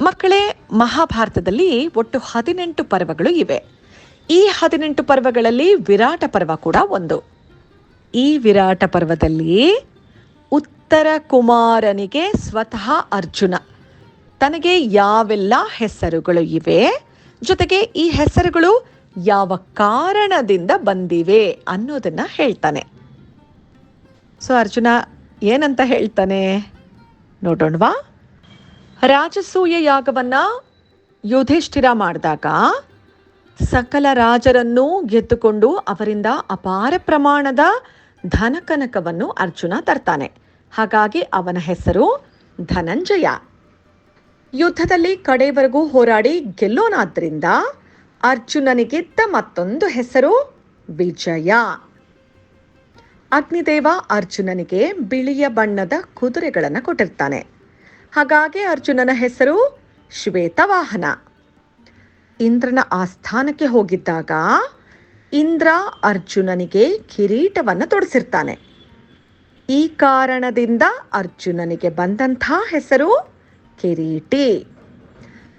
ಮಕ್ಕಳೇ, ಮಹಾಭಾರತದಲ್ಲಿ ಒಟ್ಟು ಹದಿನೆಂಟು ಪರ್ವಗಳು ಇವೆ. ಈ ಹದಿನೆಂಟು ಪರ್ವಗಳಲ್ಲಿ ವಿರಾಟ ಪರ್ವ ಕೂಡ ಒಂದು. ಈ ವಿರಾಟ ಪರ್ವದಲ್ಲಿ ಉತ್ತರ ಕುಮಾರನಿಗೆ ಸ್ವತಃ ಅರ್ಜುನ. ತನಗೆ ಯಾವೆಲ್ಲ ಹೆಸರುಗಳು ಇವೆ? ಜೊತೆಗೆ ಈ ಹೆಸರುಗಳು ಯಾವ ಕಾರಣದಿಂದ ಬಂದಿವೆ ಅನ್ನೋದನ್ನ ಹೇಳ್ತಾನೆ. ಸೊ, ಅರ್ಜುನ ಏನಂತ ಹೇಳ್ತಾನೆ? ನೋಡೋಣವಾ? ರಾಜಸೂಯ ಯಾಗವನ್ನ ಯುಧಿಷ್ಠಿರ ಮಾಡಿದಾಗ ಸಕಲ ರಾಜರನ್ನು ಗೆದ್ದುಕೊಂಡು ಅವರಿಂದ ಅಪಾರ ಪ್ರಮಾಣದ ಧನಕನಕವನ್ನು ಅರ್ಜುನ ತರ್ತಾನೆ. ಹಾಗಾಗಿ ಅವನ ಹೆಸರು ಧನಂಜಯ. ಯುದ್ಧದಲ್ಲಿ ಕಡೆವರೆಗೂ ಹೋರಾಡಿ ಗೆಲ್ಲೋನಾದ್ರಿಂದ ಅರ್ಜುನನಿಗಿದ್ದ ಮತ್ತೊಂದು ಹೆಸರು ವಿಜಯ. ಅಗ್ನಿದೇವ ಅರ್ಜುನನಿಗೆ ಬಿಳಿಯ ಬಣ್ಣದ ಕುದುರೆಗಳನ್ನು ಕೊಟ್ಟಿರ್ತಾನೆ. ಹಾಗಾಗಿ ಅರ್ಜುನನ ಹೆಸರು ಶ್ವೇತವಾಹನ. ಇಂದ್ರನ ಆಸ್ಥಾನಕ್ಕೆ ಹೋಗಿದ್ದಾಗ ಇಂದ್ರ ಅರ್ಜುನನಿಗೆ ಕಿರೀಟವನ್ನು ತೊಡಿಸಿರ್ತಾನೆ. ಈ ಕಾರಣದಿಂದ ಅರ್ಜುನನಿಗೆ ಬಂದಂಥ ಹೆಸರು ಕಿರೀಟಿ.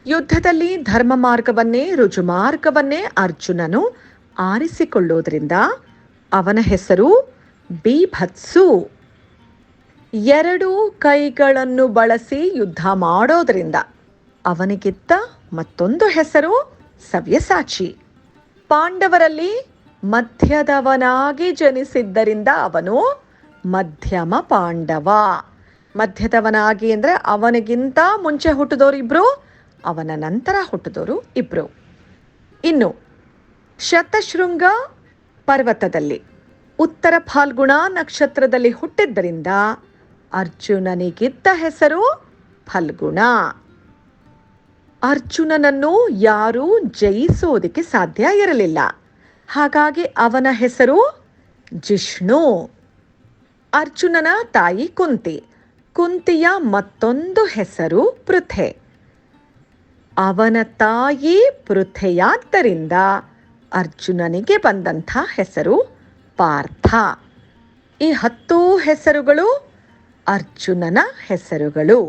ಯುದ್ಧದಲ್ಲಿ ಧರ್ಮ ಮಾರ್ಗವನ್ನೇ ರುಜುಮಾರ್ಗವನ್ನೇ ಅರ್ಜುನನು ಆರಿಸಿಕೊಳ್ಳೋದ್ರಿಂದ ಅವನ ಹೆಸರು ಬೀಭತ್ಸು. ಎರಡು ಕೈಗಳನ್ನು ಬಳಸಿ ಯುದ್ಧ ಮಾಡೋದರಿಂದ ಅವನಿಗಿದ್ದ ಮತ್ತೊಂದು ಹೆಸರು ಸವ್ಯಸಾಚಿ. ಪಾಂಡವರಲ್ಲಿ ಮಧ್ಯದವನಾಗಿ ಜನಿಸಿದ್ದರಿಂದ ಅವನು ಮಧ್ಯಮ ಪಾಂಡವ. ಮಧ್ಯದವನಾಗಿ ಅಂದರೆ ಅವನಿಗಿಂತ ಮುಂಚೆ ಹುಟ್ಟಿದವರು ಇಬ್ರು, ಅವನ ನಂತರ ಹುಟ್ಟಿದವರು ಇಬ್ರು. ಇನ್ನು ಶತಶೃಂಗ ಪರ್ವತದಲ್ಲಿ ಉತ್ತರ ಫಾಲ್ಗುಣ ನಕ್ಷತ್ರದಲ್ಲಿ ಹುಟ್ಟಿದ್ದರಿಂದ ಅರ್ಜುನನಿಗಿದ್ದ ಹೆಸರು ಫಲ್ಗುಣ. ಅರ್ಜುನನನ್ನು ಯಾರೂ ಜಯಿಸೋದಕ್ಕೆ ಸಾಧ್ಯ ಇರಲಿಲ್ಲ. ಹಾಗಾಗಿ ಅವನ ಹೆಸರು ಜಿಷ್ಣು. ಅರ್ಜುನನ ತಾಯಿ ಕುಂತಿ. ಕುಂತಿಯ ಮತ್ತೊಂದು ಹೆಸರು ಪೃಥೆ. ಅವನ ತಾಯಿ ಪೃಥೆಯಾದ್ದರಿಂದ ಅರ್ಜುನನಿಗೆ ಬಂದಂಥ ಹೆಸರು ಪಾರ್ಥ. ಈ ಹತ್ತು ಹೆಸರುಗಳು ಅರ್ಜುನನ ಹೆಸರುಗಳು.